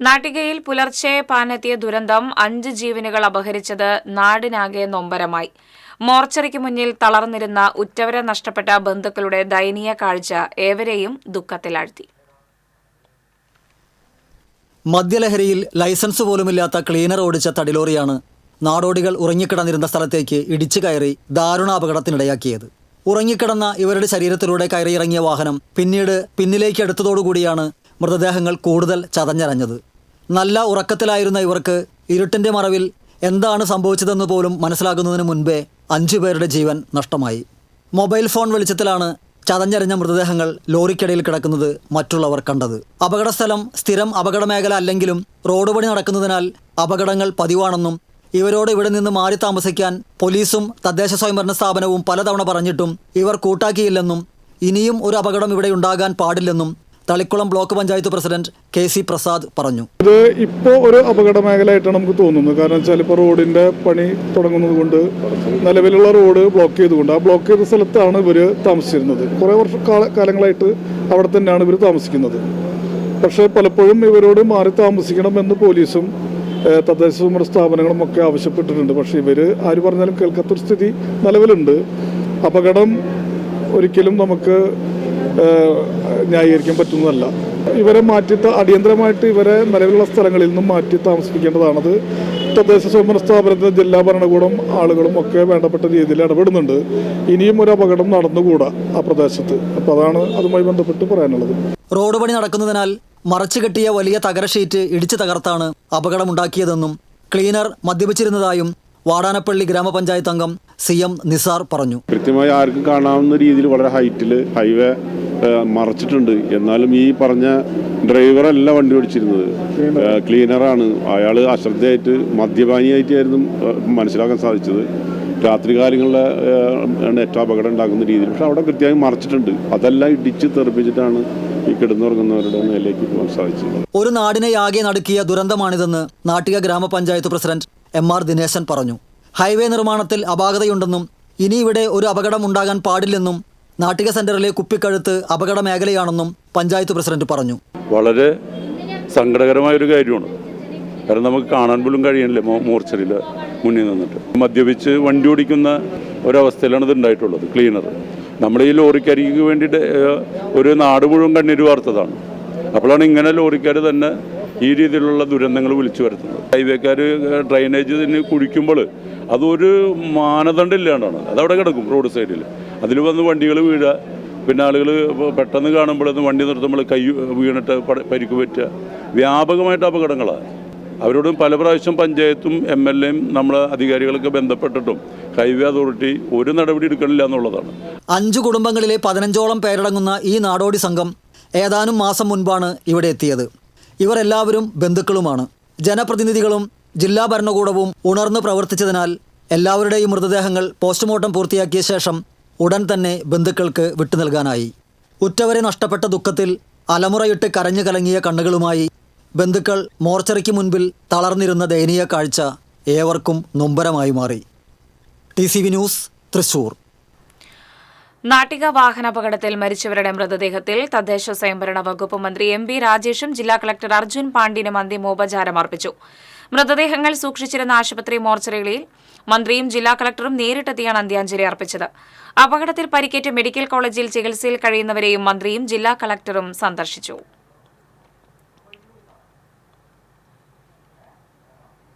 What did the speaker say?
നാട്ടികയിൽ പുലർച്ചെ പാനെത്തിയ ദുരന്തം അഞ്ച് ജീവനുകൾ അപഹരിച്ചത് നാടിനാകെ നൊമ്പരമായി. മോർച്ചറിക്ക് മുന്നിൽ തളർന്നിരുന്ന ഉറ്റവരെ നഷ്ടപ്പെട്ട ബന്ധുക്കളുടെ ദയനീയ കാഴ്ച ഏവരെയും ദുഃഖത്തിലാഴ്ത്തി. മദ്യലഹരിയിൽ ലൈസൻസ് പോലുമില്ലാത്ത ക്ലീനർ ഓടിച്ച തടിലോറിയാണ് നാടോടികൾ ഉറങ്ങിക്കിടന്നിരുന്ന സ്ഥലത്തേക്ക് ഇടിച്ചു കയറി ദാരുണ അപകടത്തിനിടയാക്കിയത്. ഉറങ്ങിക്കിടന്ന ഇവരുടെ ശരീരത്തിലൂടെ കയറിയിറങ്ങിയ വാഹനം പിന്നീട് പിന്നിലേക്ക് എടുത്തതോടുകൂടിയാണ് മൃതദേഹങ്ങൾ കൂടുതൽ ചതഞ്ഞരഞ്ഞത്. നല്ല ഉറക്കത്തിലായിരുന്ന ഇവർക്ക് ഇരുട്ടിന്റെ മറവിൽ എന്താണ് സംഭവിച്ചതെന്ന് പോലും മനസ്സിലാകുന്നതിന് മുൻപേ അഞ്ചു പേരുടെ ജീവൻ നഷ്ടമായി. മൊബൈൽ ഫോൺ വെളിച്ചത്തിലാണ് ചതഞ്ഞറിഞ്ഞ മൃതദേഹങ്ങൾ ലോറിക്കടിയിൽ കിടക്കുന്നത് മറ്റുള്ളവർ കണ്ടത്. അപകടസ്ഥലം സ്ഥിരം അപകടമേഖല അല്ലെങ്കിലും റോഡ് പണി നടക്കുന്നതിനാൽ അപകടങ്ങൾ പതിവാണെന്നും ഇവരോട് ഇവിടെ നിന്ന് മാറി താമസിക്കാൻ പോലീസും തദ്ദേശ സ്വയംഭരണ സ്ഥാപനവും പലതവണ പറഞ്ഞിട്ടും ഇവർ കൂട്ടാക്കിയില്ലെന്നും ഇനിയും ഒരു അപകടം ഇവിടെ ഉണ്ടാകാൻ പാടില്ലെന്നും Thalikulam block panchayat president K C Prasad പറഞ്ഞു. ഇത് ഇപ്പോൾ ഒരു അപകട മേഖലയായിട്ടാണ് നമുക്ക് തോന്നുന്നത്. കാരണം വെച്ചാൽ ഇപ്പോൾ റോഡിന്റെ പണി തുടങ്ങുന്നത് കൊണ്ട് നിലവിലുള്ള റോഡ് ബ്ലോക്ക് ചെയ്തുകൊണ്ട് ആ ബ്ലോക്ക് ചെയ്ത സ്ഥലത്താണ് ഇവർ താമസിച്ചിരുന്നത്. കുറേ വർഷ കാലങ്ങളായിട്ട് അവിടെ തന്നെയാണ് ഇവർ താമസിക്കുന്നത്. പക്ഷേ പലപ്പോഴും ഇവരോട് മാറി താമസിക്കണമെന്ന് പോലീസും തദ്ദേശ സ്വയംഭരണ സ്ഥാപനങ്ങളും ഒക്കെ ആവശ്യപ്പെട്ടിട്ടുണ്ട്. പക്ഷേ ഇവർ ആര് പറഞ്ഞാലും കേൾക്കാത്തൊരു സ്ഥിതി നിലവിലുണ്ട്. അപകടം ഒരിക്കലും നമുക്ക് ന്യായീകരിക്കാൻ പറ്റുന്നതല്ല. ഇവരെ മാറ്റി അടിയന്തരമായിട്ട് ഇവരെ നിലവിലുള്ള സ്ഥലങ്ങളിൽ നിന്നും മാറ്റി താമസിപ്പിക്കേണ്ടതാണത്. തദ്ദേശ സ്വയംഭരണ സ്ഥാപനത്തിലെ ജില്ലാ ഭരണകൂടം ആളുകളും ഒക്കെ വേണ്ടപ്പെട്ട രീതിയിൽ ഇടപെടുന്നുണ്ട്. ഇനിയും ഒരു അപകടം നടന്നുകൂടാ ആ പ്രദേശത്ത്. അപ്പോൾ അതാണ് അതുമായി ബന്ധപ്പെട്ട് പറയാനുള്ളത്. റോഡ് പണി നടക്കുന്നതിനാൽ മറച്ചു കെട്ടിയ വലിയ തകര ഷീറ്റ് ഇടിച്ചു തകർത്താണ് അപകടമുണ്ടാക്കിയതെന്നും ക്ലീനർ മദ്യപിച്ചിരുന്നതായും വാടാനപ്പള്ളി ഗ്രാമപഞ്ചായത്ത് അംഗം സി എം നിസാർ പറഞ്ഞു. കൃത്യമായി ആർക്കും കാണാവുന്ന രീതിയിൽ വളരെ ഹൈറ്റിൽ ഹൈവേ മറച്ചിട്ടുണ്ട്. എന്നാലും ഈ പറഞ്ഞ ഡ്രൈവറല്ല വണ്ടി ഓടിച്ചിരുന്നത്. ക്ലീനറാണ്. അയാൾ അശ്രദ്ധയായിട്ട് മദ്യപാനിയായിട്ടായിരുന്നു മനസ്സിലാക്കാൻ സാധിച്ചത്. രാത്രി കാലങ്ങളിലെ ആണ് ഏറ്റവും അപകടം ഉണ്ടാക്കുന്ന രീതിയിൽ. പക്ഷെ അവിടെ കൃത്യമായി മറച്ചിട്ടുണ്ട്. അതെല്ലാം ഇടിച്ച് തെറിപ്പിച്ചിട്ടാണ് ഈ കിടന്നുറങ്ങുന്നവരുടെ മേലേക്ക് പോകാൻ സാധിച്ചത്. ഒരു നാടിനെ ആകെ നടുക്കിയ ദുരന്തമാണിതെന്ന് നാട്ടിക ഗ്രാമപഞ്ചായത്ത് പ്രസിഡന്റ് എം ആർ ദിനേശൻ പറഞ്ഞു. ഹൈവേ നിർമ്മാണത്തിൽ അപാകതയുണ്ടെന്നും ഇനി ഇവിടെ ഒരു അപകടം ഉണ്ടാകാൻ പാടില്ലെന്നും നാട്ടിക സെന്ററിലെ കുപ്പിക്കഴുത്ത് അപകട മേഖലയാണെന്നും പഞ്ചായത്ത് പ്രസിഡന്റ് പറഞ്ഞു. വളരെ സങ്കടകരമായ ഒരു കാര്യമാണ്. കാരണം നമുക്ക് കാണാൻ പോലും കഴിയണില്ല മോർച്ചറിയിൽ മുന്നിൽ നിന്നിട്ട്. മദ്യപിച്ച് വണ്ടി ഓടിക്കുന്ന ഒരവസ്ഥയിലാണ് ഇത് ഉണ്ടായിട്ടുള്ളത് ക്ലീനർ. നമ്മുടെ ഈ ലോറിക്കരിക്ക് വേണ്ടിയിട്ട് ഒരു നാട് മുഴുവൻ കണ്ണീര് വാർത്തതാണ്. അപ്പോഴാണ് ഇങ്ങനെ ലോറിക്കാർ തന്നെ ഈ രീതിയിലുള്ള ദുരന്തങ്ങൾ വിളിച്ചു വരുത്തുന്നത്. ഹൈവേക്കാർ ഡ്രൈനേജ് കുഴിക്കുമ്പോൾ അതൊരു മാനദണ്ഡം ഇല്ലാണ്ടാണ് അതവിടെ കിടക്കും റോഡ് സൈഡിൽ അതിൽ വന്ന് വണ്ടികൾ വീഴുക പിന്നെ ആളുകൾ പെട്ടെന്ന് കാണുമ്പോഴൊന്ന് വണ്ടി നിർത്തുമ്പോൾ കൈ വീണിട്ട് പരിക്ക് പറ്റുക. വ്യാപകമായിട്ട് അപകടങ്ങളാണ് അവരോടും പല പ്രാവശ്യം പഞ്ചായത്തും എം എൽ എയും നമ്മളെ അധികാരികളൊക്കെ ബന്ധപ്പെട്ടിട്ടും ഹൈവേ അതോറിറ്റി ഒരു നടപടി എടുക്കണില്ല എന്നുള്ളതാണ്. അഞ്ചു കുടുംബങ്ങളിലെ പതിനഞ്ചോളം പേരടങ്ങുന്ന ഈ നാടോടി സംഘം ഏതാനും മാസം മുൻപാണ് ഇവിടെ എത്തിയത്. ഇവർ എല്ലാവരും ബന്ധുക്കളുമാണ്. ജനപ്രതിനിധികളും ജില്ലാ ഭരണകൂടവും ഉണർന്നു പ്രവർത്തിച്ചതിനാൽ എല്ലാവരുടെയും മൃതദേഹങ്ങൾ പോസ്റ്റ്മോർട്ടം പൂർത്തിയാക്കിയ ശേഷം ഉടൻ തന്നെ ബന്ധുക്കൾക്ക് വിട്ടു നൽകാനായി. ഉറ്റവരെ നഷ്ടപ്പെട്ട ദുഃഖത്തിൽ അലമുറയിട്ട് കരഞ്ഞു കലങ്ങിയ കണ്ണുകളുമായി ബന്ധുക്കൾ മോർച്ചറിക്ക് മുൻപിൽ തളർന്നിരുന്ന ദയനീയ കാഴ്ച ഏവർക്കും നൊമ്പരമായി മാറി. T C V news Thrissur. Nattika വാഹനാപകടത്തിൽ മരിച്ചവരുടെ മൃതദേഹത്തിൽ തദ്ദേശ സ്വയംഭരണ വകുപ്പ് മന്ത്രി എം ബി രാജേഷും ജില്ലാ കളക്ടർ അർജുൻ പാണ്ഡ്യനും അന്തിമോപചാരം അർപ്പിച്ചു മൃതദേഹങ്ങൾ സൂക്ഷിച്ചിരുന്ന ആശുപത്രി മോർച്ചറികളിൽ മന്ത്രിയും ജില്ലാ കളക്ടറും നേരിട്ടെത്തിയാണ് അന്ത്യാഞ്ജലി അർപ്പിച്ചത്. അപകടത്തിൽ പരിക്കേറ്റ് മെഡിക്കൽ കോളേജിൽ ചികിത്സയിൽ കഴിയുന്നവരെയും മന്ത്രിയും ജില്ലാ കളക്ടറും സന്ദർശിച്ചു.